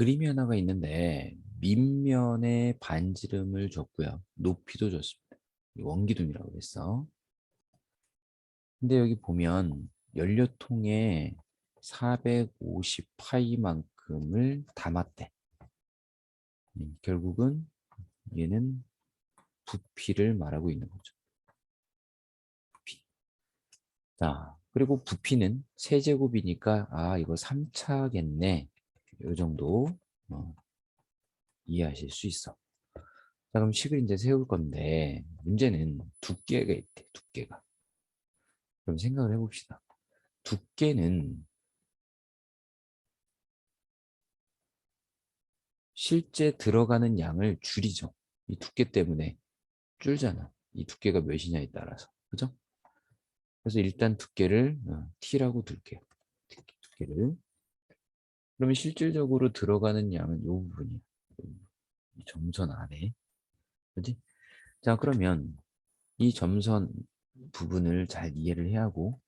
그림이 하나가 있는데 밑면에 반지름을 줬고요. 높이도 줬습니다. 이 원기둥이라고 했어. 근데 여기 보면 연료통에 450파이만큼을 담았대. 음, 결국은 얘는 부피를 말하고 있는 거죠. 부피. 자, 그리고 부피는 세제곱이니까 아 이거 3차겠네. 이 정도 어, 이해하실 수 있어. 자, 그럼 식을 이제 세울 건데 문제는 두께가 있대. 두께가. 그럼 생각을 해봅시다. 두께는 실제 들어가는 양을 줄이죠. 이 두께 때문에 줄잖아. 이 두께가 몇이냐에 따라서. 그죠? 그래서 일단 두께를 어, T라고 둘게요. 두께를. 그러면 실질적으로 들어가는 양은 이 부분이야. 이 점선 안에. 그지? 자, 그러면 이 점선 부분을 잘 이해를 해야 하고,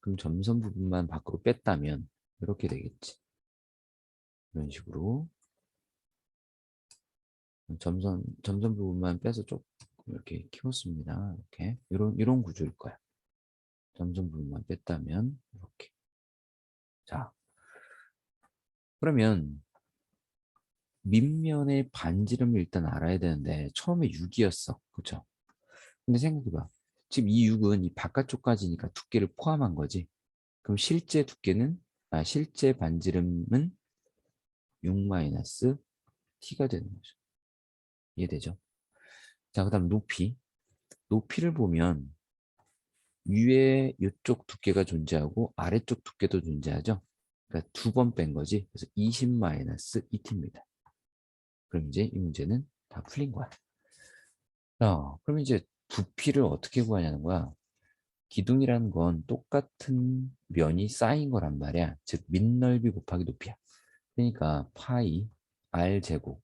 그럼 점선 부분만 밖으로 뺐다면 이렇게 되겠지. 이런 식으로. 점선, 점선 부분만 빼서 조금 이렇게 키웠습니다. 이렇게. 이런, 이런 구조일 거야. 점선 부분만 뺐다면, 이렇게. 자. 그러면, 밑면의 반지름을 일단 알아야 되는데, 처음에 6이었어. 그쵸? 근데 생각해봐. 지금 이 6은 이 바깥쪽까지니까 두께를 포함한 거지. 그럼 실제 두께는, 아, 실제 반지름은 6-t가 되는 거죠. 이해되죠? 자, 그 다음 높이. 높이를 보면 위에 이쪽 두께가 존재하고 아래쪽 두께도 존재하죠. 그러니까 두번 뺀 거지. 그래서 20-2t입니다. 그럼 이제 이 문제는 다 풀린 거야. 자, 그럼 이제 부피를 어떻게 구하냐는 거야. 기둥이라는 건 똑같은 면이 쌓인 거란 말이야. 즉 밑넓이 곱하기 높이야. 그러니까 파이 r 제곱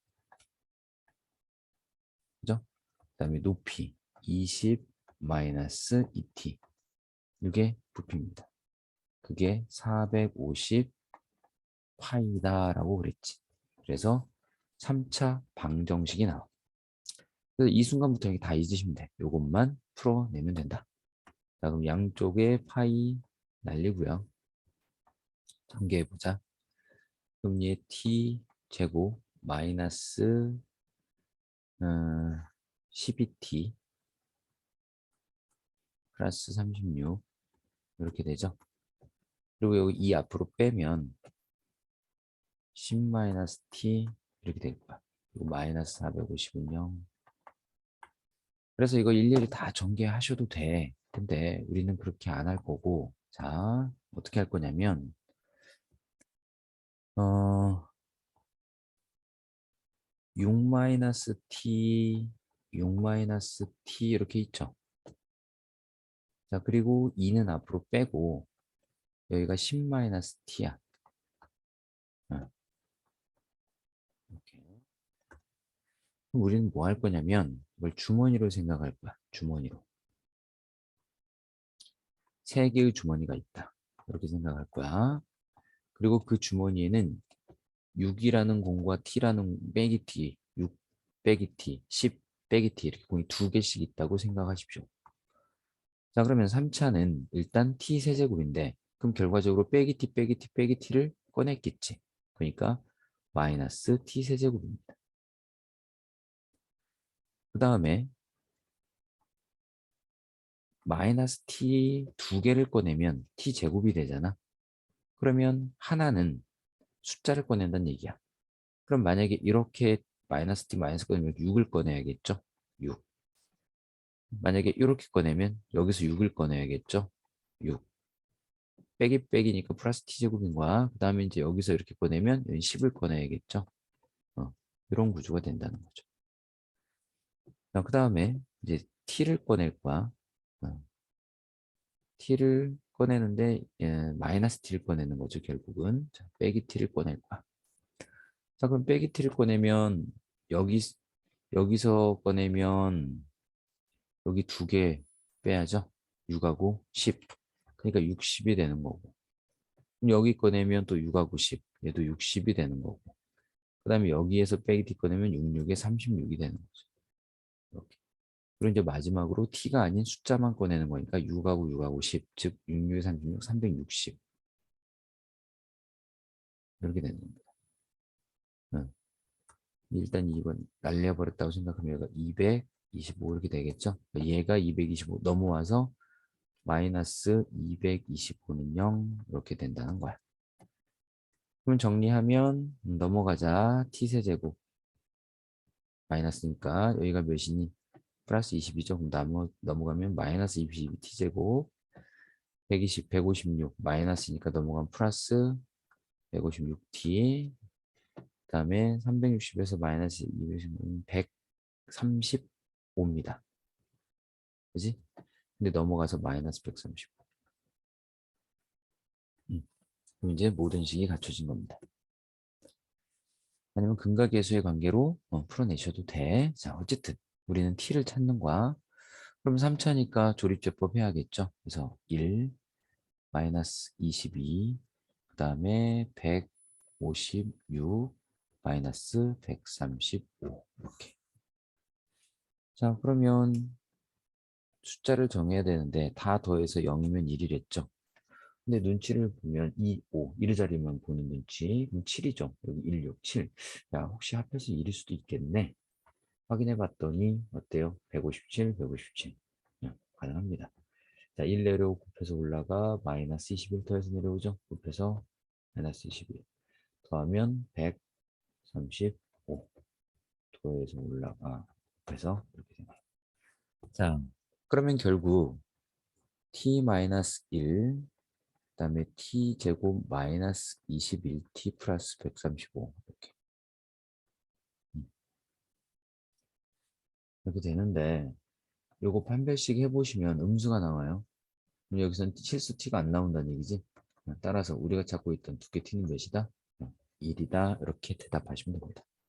그죠? 그 다음에 높이 20 마이너스 2t 이게 부피입니다. 그게 450 파이다라고 그랬지. 그래서 3차 방정식이 나와. 그래서 이 순간부터 여기 다 잊으시면 돼. 요것만 풀어내면 된다. 자, 그럼 양쪽에 파이 날리고요. 전개해보자. 그럼 얘 t 제곱 마이너스 어, 12t 플러스 36 이렇게 되죠. 그리고 여기 이 앞으로 빼면 10-t 이렇게 될 거야. 그리고 마이너스 450은 0. 그래서 이거 일일이 다 전개하셔도 돼. 근데 우리는 그렇게 안 할 거고 자 어떻게 할 거냐면 어 6-t 6-t 이렇게 있죠. 자, 그리고 2는 앞으로 빼고 여기가 10-t야. 이렇게. 그럼 우리는 뭐 할 거냐면 이걸 주머니로 생각할 거야. 주머니로. 세 개의 주머니가 있다. 이렇게 생각할 거야. 그리고 그 주머니에는 6이라는 공과 t라는 빼기 t, 6 빼기 t, 10 빼기 t 이렇게 공이 두 개씩 있다고 생각하십시오. 자 그러면 3차는 일단 t 세제곱인데 그럼 결과적으로 빼기 t 빼기 t 빼기 t를 꺼냈겠지. 그러니까 마이너스 t 세제곱입니다. 그 다음에 마이너스 t 두 개를 꺼내면 t 제곱이 되잖아. 그러면 하나는 숫자를 꺼낸다는 얘기야. 그럼 만약에 이렇게 마이너스 t 마이너스 꺼내면 6을 꺼내야겠죠? 6. 만약에 이렇게 꺼내면 여기서 6을 꺼내야겠죠? 6. 빼기 빼기니까 플러스 t제곱인 거야. 그 다음에 이제 여기서 이렇게 꺼내면 10을 꺼내야겠죠? 어, 이런 구조가 된다는 거죠. 그 다음에 이제 t를 꺼낼 거야. 어. t를 꺼내는데 예, 마이너스 t를 꺼내는 거죠 결국은. 자, 빼기 t를 꺼낼 거야. 자 그럼 빼기 t를 꺼내면 여기 여기서 꺼내면 여기 두 개 빼야죠? 6하고 10 그러니까 60이 되는 거고. 그럼 여기 꺼내면 또 6하고 10 얘도 60이 되는 거고. 그 다음에 여기에서 빼기 t 꺼내면 66에 36이 되는 거죠. 이렇게. 그리고 이제 마지막으로 t가 아닌 숫자만 꺼내는 거니까 6하고 6하고 10, 즉 66에 36, 360 이렇게 되는 겁니다. 응. 일단 이건 날려버렸다고 생각하면 얘가 225 이렇게 되겠죠. 그러니까 얘가 225 넘어와서 마이너스 225는 0 이렇게 된다는 거야. 그럼 정리하면 음, 넘어가자 t세제곱 마이너스니까 여기가 몇이니? 플러스 22죠. 그럼 넘어, 넘어가면 마이너스 22 t제곱 120, 156 마이너스니까 넘어가면 플러스 156t 그 다음에 360에서 마이너스 200은 135입니다. 그지? 근데 넘어가서 마이너스 135. 음. 그럼 이제 모든 식이 갖춰진 겁니다. 아니면 근각계수의 관계로 어, 풀어내셔도 돼. 자, 어쨌든 우리는 t를 찾는 거야. 그럼 3차니까 조립제법 해야겠죠. 그래서 1, 마이너스 22, 그 다음에 156, 마이너스 135 이렇게. 자, 그러면 숫자를 정해야 되는데 다 더해서 0이면 1이랬죠. 근데 눈치를 보면 2, 5, 1의 자리만 보는 눈치. 그럼 7이죠. 여기 1, 6, 7. 야, 혹시 합해서 1일 수도 있겠네. 확인해 봤더니 어때요? 157, 157. 네, 가능합니다. 자, 1 내려오고 곱해서 올라가 마이너스 21 더해서 내려오죠. 곱해서 마이너스 21. 더하면 135. 더해서 올라가 곱해서 이렇게 됩니다. 자, 그러면 결국 t-1 그 다음에 t 제곱 마이너스 21t 플러스 135 이렇게 음. 이렇게 되는데 요거 판별식 해보시면 음수가 나와요. 여기서는 실수 t가 안 나온다는 얘기지. 따라서 우리가 찾고 있던 두개 t는 몇이다? 1이다 이렇게 대답하시면 됩니다.